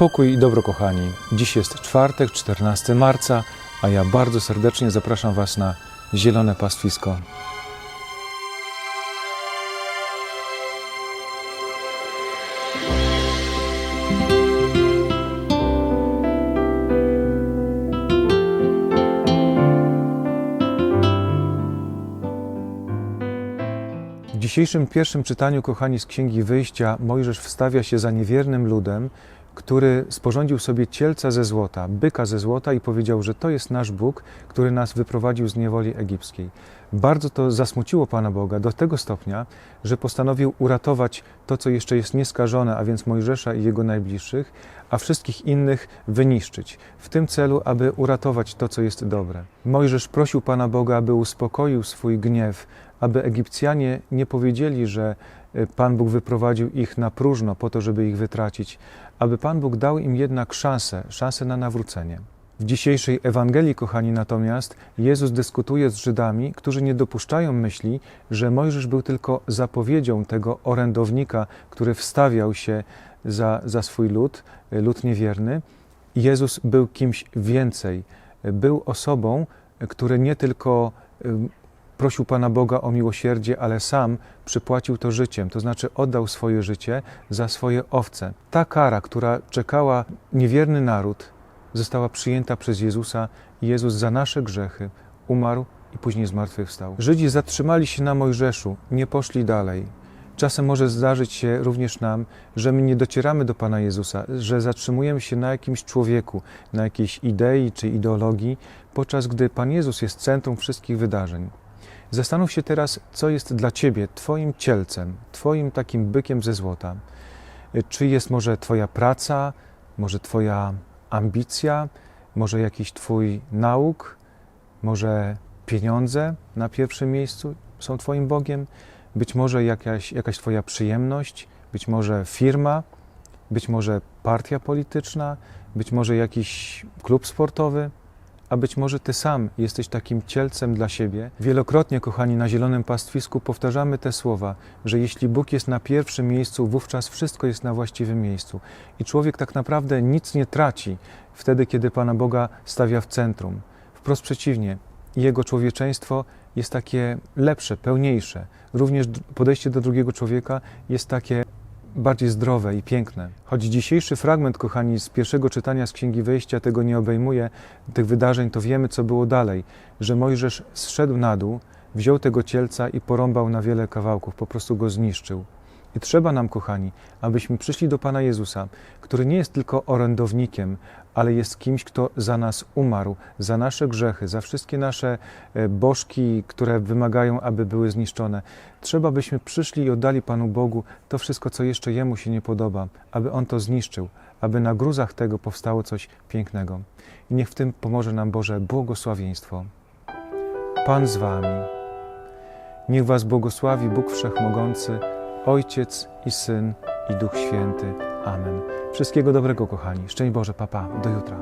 Pokój i dobro, kochani. Dziś jest czwartek, 14 marca, a ja bardzo serdecznie zapraszam Was na Zielone Pastwisko. W dzisiejszym pierwszym czytaniu, kochani, z Księgi Wyjścia, Mojżesz wstawia się za niewiernym ludem, który sporządził sobie cielca ze złota, byka ze złota i powiedział, że to jest nasz Bóg, który nas wyprowadził z niewoli egipskiej. Bardzo to zasmuciło Pana Boga do tego stopnia, że postanowił uratować to, co jeszcze jest nieskażone, a więc Mojżesza i jego najbliższych, a wszystkich innych wyniszczyć, w tym celu, aby uratować to, co jest dobre. Mojżesz prosił Pana Boga, aby uspokoił swój gniew, aby Egipcjanie nie powiedzieli, że Pan Bóg wyprowadził ich na próżno po to, żeby ich wytracić, aby Pan Bóg dał im jednak szansę, szansę na nawrócenie. W dzisiejszej Ewangelii, kochani, natomiast Jezus dyskutuje z Żydami, którzy nie dopuszczają myśli, że Mojżesz był tylko zapowiedzią tego orędownika, który wstawiał się za, za swój lud, y, lud niewierny. Jezus był kimś więcej. Był osobą, który nie tylko y, prosił Pana Boga o miłosierdzie, ale sam przypłacił to życiem, to znaczy oddał swoje życie za swoje owce. Ta kara, która czekała niewierny naród, została przyjęta przez Jezusa i Jezus za nasze grzechy umarł i później zmartwychwstał. Żydzi zatrzymali się na Mojżeszu, nie poszli dalej. Czasem może zdarzyć się również nam, że my nie docieramy do Pana Jezusa, że zatrzymujemy się na jakimś człowieku, na jakiejś idei czy ideologii, podczas gdy Pan Jezus jest centrum wszystkich wydarzeń. Zastanów się teraz, co jest dla Ciebie Twoim cielcem, Twoim takim bykiem ze złota. Czy jest może Twoja praca, może Twoja ambicja, może jakiś Twój nauk, może pieniądze na pierwszym miejscu są Twoim Bogiem, być może jakaś, jakaś Twoja przyjemność, być może firma, być może partia polityczna, być może jakiś klub sportowy a być może Ty sam jesteś takim cielcem dla siebie. Wielokrotnie, kochani, na Zielonym Pastwisku powtarzamy te słowa, że jeśli Bóg jest na pierwszym miejscu, wówczas wszystko jest na właściwym miejscu. I człowiek tak naprawdę nic nie traci wtedy, kiedy Pana Boga stawia w centrum. Wprost przeciwnie, jego człowieczeństwo jest takie lepsze, pełniejsze. Również podejście do drugiego człowieka jest takie bardziej zdrowe i piękne. Choć dzisiejszy fragment, kochani, z pierwszego czytania z Księgi Wyjścia tego nie obejmuje, tych wydarzeń, to wiemy, co było dalej. Że Mojżesz zszedł na dół, wziął tego cielca i porąbał na wiele kawałków, po prostu go zniszczył. I trzeba nam, kochani, abyśmy przyszli do Pana Jezusa, który nie jest tylko orędownikiem, ale jest kimś, kto za nas umarł, za nasze grzechy, za wszystkie nasze e, bożki, które wymagają, aby były zniszczone. Trzeba, byśmy przyszli i oddali Panu Bogu to wszystko, co jeszcze Jemu się nie podoba, aby On to zniszczył, aby na gruzach tego powstało coś pięknego. I niech w tym pomoże nam Boże błogosławieństwo. Pan z Wami. Niech Was błogosławi Bóg Wszechmogący, Ojciec i Syn i Duch Święty. Amen. Wszystkiego dobrego, kochani. Szczęść Boże, papa. Do jutra.